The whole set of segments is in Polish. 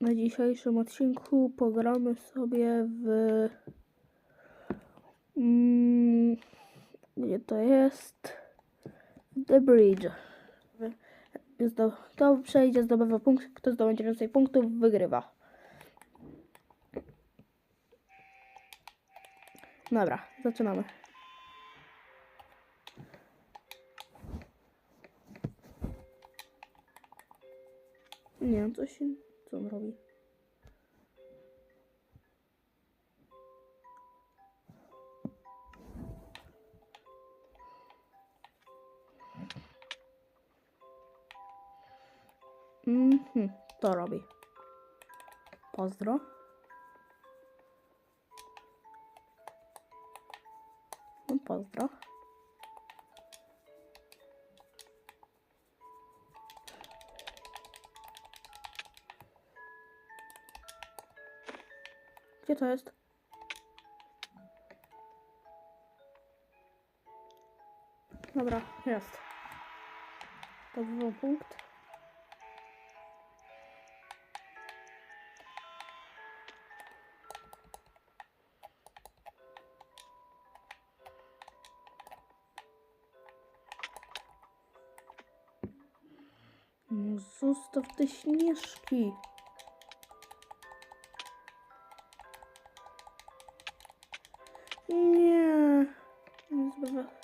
Na dzisiejszym odcinku pogramy sobie w. Mm, gdzie to jest? The Bridge. Kto przejdzie, zdobywa punkt. Kto zdobędzie więcej punktów, wygrywa. Dobra, zaczynamy. Nie coś. Co on robi? Mhm, to robi. Pozdro. No, pozdro. Dobra, jest. To był punkt. No zostaw te śnieżki. Zdobywa.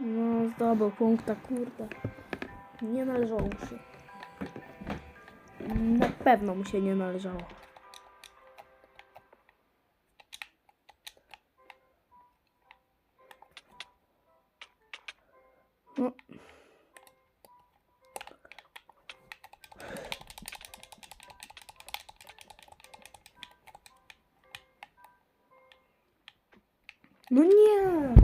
No, zdobył punkta, kurde. Nie należało mu się. Na pewno mu się nie należało. No nie!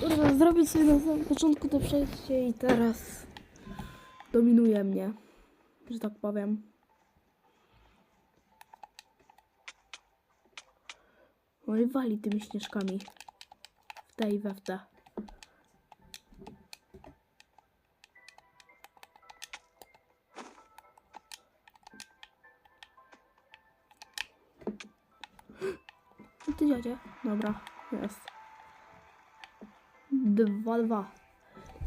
Kurwa, zrobić sobie na samym początku to przejście i teraz dominuje mnie, że tak powiem. No i wali tymi śnieżkami w te i we w te. Dziadzie? Dobra, jest. Dwa, dwa.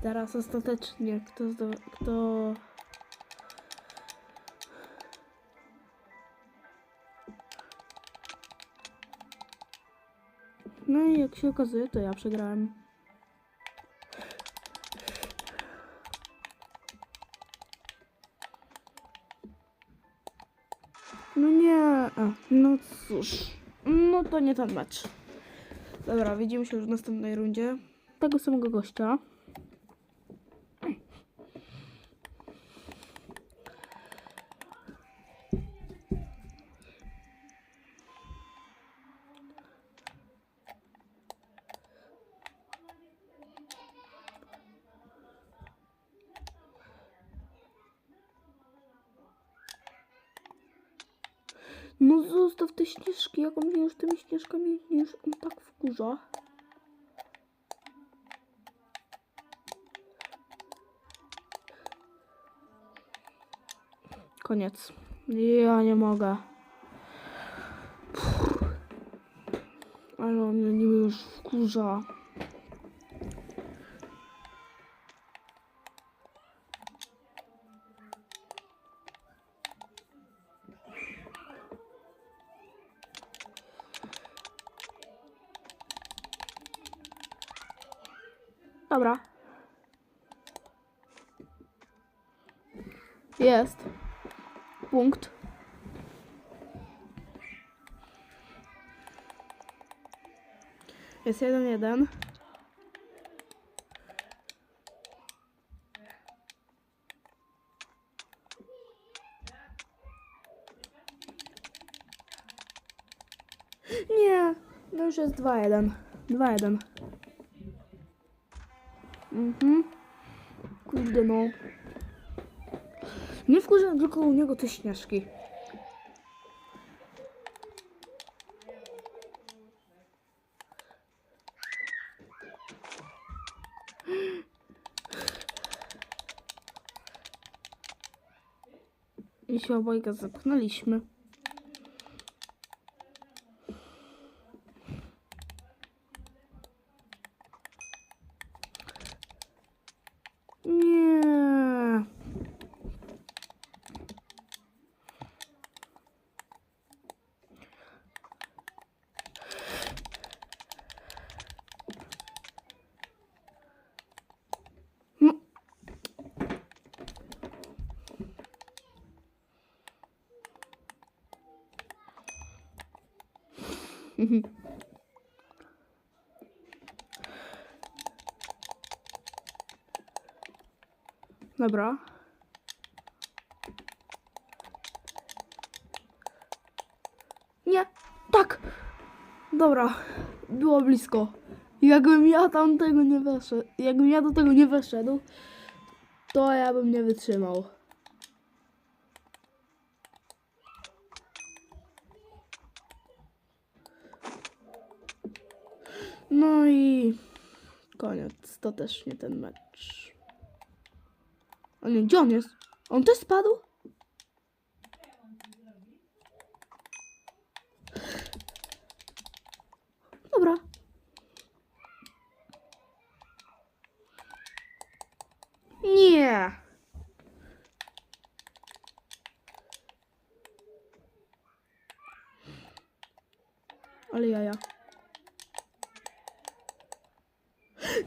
Teraz ostatecznie, kto, zdo, kto... No i jak się okazuje, to ja przegrałem. No nie, a, no cóż, no to nie ten mecz. Dobra, widzimy się już w następnej rundzie. Tego samego gościa. No zostaw te śnieżki, jak on mnie już tymi śnieżkami już on tak wkurza. Koniec. Ja nie mogę. Ale on mnie już wkurza. Dobra. Jest. Punkt. Jest jeden, jeden. Nie, no już jest dwa, jeden. Dwa, jeden. Mhm. Kurde no. Nie wkurzam tylko u niego te śnieżki. I się obojga zapchnęliśmy. Dobra. Nie, tak. Dobra, było blisko. Jakbym ja tam tego nie weszedł, jakbym ja do tego nie weszedł, to ja bym nie wytrzymał. No i koniec. To też nie ten mecz. O nie, gdzie on jest? On też spadł? Dobra. Nie. Ale jaja.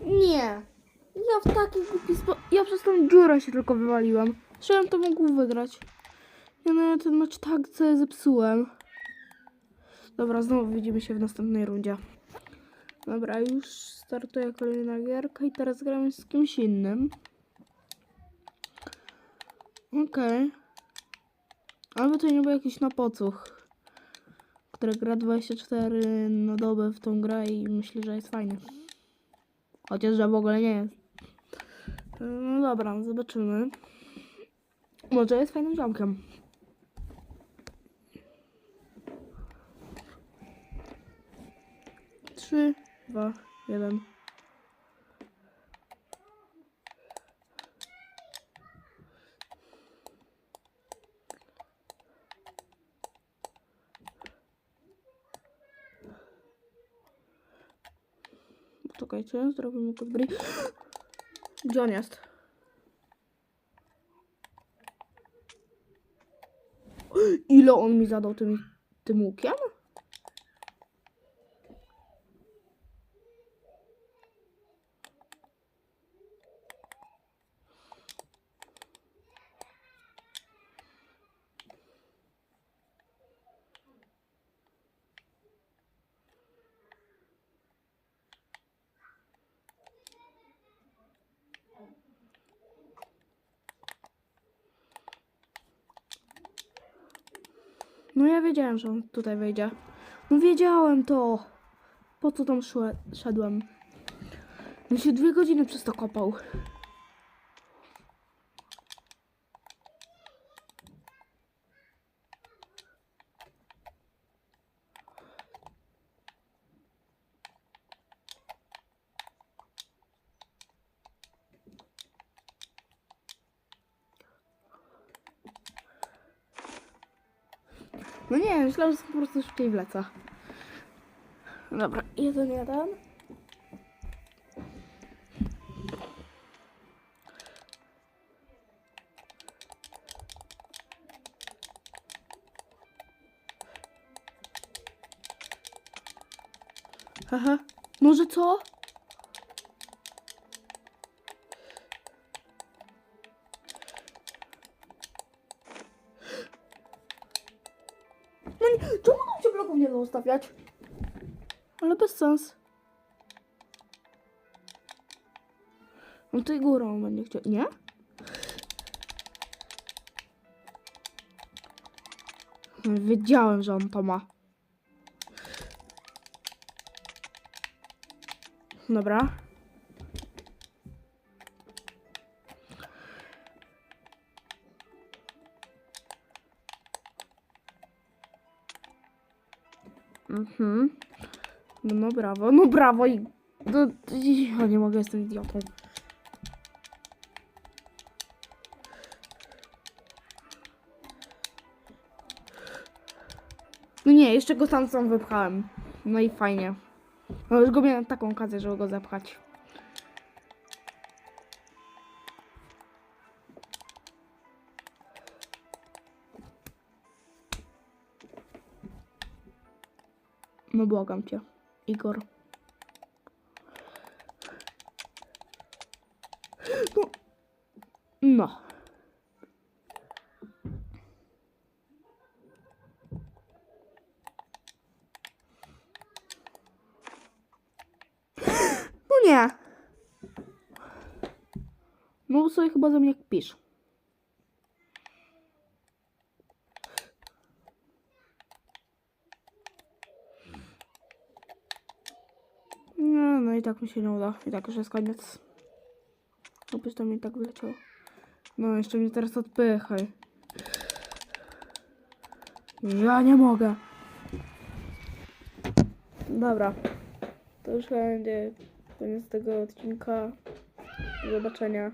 Nie. W taki głupi spo... Ja przez tą dziurę się tylko wywaliłam. Chciałem to mógł wygrać. Ja na ten mecz tak sobie zepsułem. Dobra, znowu widzimy się w następnej rundzie. Dobra, już startuje kolejna gierka i teraz gramy z kimś innym. Okej. Albo to nie był jakiś napocuch, który gra 24 na dobę w tą grę i myślę, że jest fajny. Chociaż, że w ogóle nie jest. No dobra, zobaczymy. Może jest fajnym ziomkiem. Trzy, dwa, jeden. Czekajcie, zrobimy kod bry. Gdzie on jest? Ile on mi zadał tym, tym łukiem? No ja wiedziałem, że on tutaj wejdzie. No wiedziałem to. Po co tam szedłem? On się dwie godziny przez to kopał. No nie, myślałem, że po prostu szybciej wleca. Dobra, jeden, jeden. Haha, może co? Czemu tam się bloków nie da ustawiać? Ale bez sens. No tutaj górą będzie chciał. Nie? Wiedziałem, że on to ma. Dobra. Mhm. No, no brawo, no brawo i... No, ja nie mogę, jestem idiotą. No nie, jeszcze go sam sam wypchałem. No i fajnie. No już go miałem taką okazję, żeby go zapchać. No błagam cię, Igor. No. No. No nie. No sobie chyba za mnie kpisz. No, no i tak mi się nie uda. I tak już jest koniec. Obyś to mi tak wleciało. No, jeszcze mnie teraz odpychaj. Ja nie mogę. Dobra. To już będzie koniec tego odcinka. Do zobaczenia.